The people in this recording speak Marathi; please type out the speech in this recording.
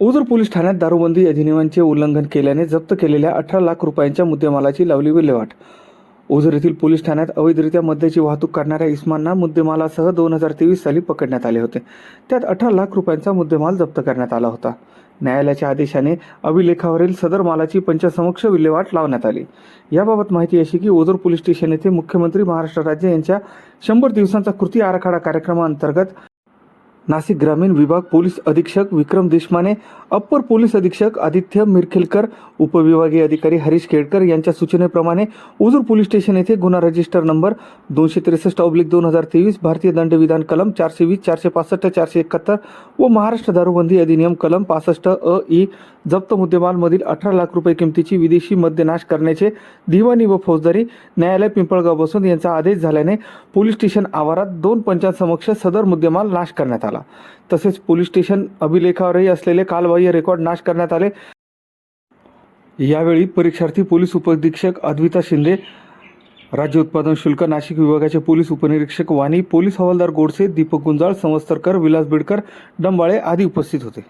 ओझर पोलीस ठाण्यात दारूबंदी अधिनियमांचे उल्लंघन केल्याने जप्त केलेल्या अठरा लाख रुपयांच्या मुद्देमालाची लावली विल्हेवाट. ओझर येथील पोलीस ठाण्यात अवैधरित्या मद्याची वाहतूक करणाऱ्या इस्मांना मुद्देमालासह दोन हजार तेवीस साली पकडण्यात आले होते. त्यात अठरा लाख रुपयांचा मुद्देमाल जप्त करण्यात आला होता. न्यायालयाच्या आदेशाने अभिलेखावरील सदर मालाची पंचासमक्ष विल्हेवाट लावण्यात आली. याबाबत माहिती अशी की ओझर पोलीस स्टेशन येथे मुख्यमंत्री महाराष्ट्र राज्य यांच्या शंभर दिवसांचा कृती आराखडा कार्यक्रमाअंतर्गत नाशिक ग्रामीण विभाग पोलीस अधीक्षक विक्रम देशमाने अप्पर पोलीस अधीक्षक आदित्य मिरखेलकर उपविभागीय अधिकारी हरीश केळकर यांच्या सूचनेप्रमाणे उजूर पोलीस स्टेशन येथे गुन्हा रजिस्टर नंबर दोनशे त्रेसष्ट ऑब्लिक दोन हजार तेवीस भारतीय दंडविधान कलम चारशे वीस चारशे पासष्ट चारशे एकाहत्तर व महाराष्ट्र दारूबंदी अधिनियम कलम पासष्ट अ ई जप्त मुद्देमालमधील अठरा लाख रुपये किमतीची विदेशी मद्य नाश करण्याचे दिवाणी व फौजदारी न्यायालय पिंपळगाव बसून यांचा आदेश झाल्याने पोलीस स्टेशन आवारात दोन पंचांसमक्ष सदर मुद्देमाल नाश करण्यात आला. तसेच पोलीस स्टेशन अभिलेखावरही असलेले कालबाह्य रेकॉर्ड नाश करण्यात आले. यावेळी परीक्षार्थी पोलीस उपअधीक्षक अद्विता शिंदे राज्य उत्पादन शुल्क नाशिक विभागाचे पोलीस उपनिरीक्षक वाणी पोलीस हवालदार गोडसे दीपक गुंजाळ संवस्तरकर विलास बिडकर डंबाळे आदी उपस्थित होते.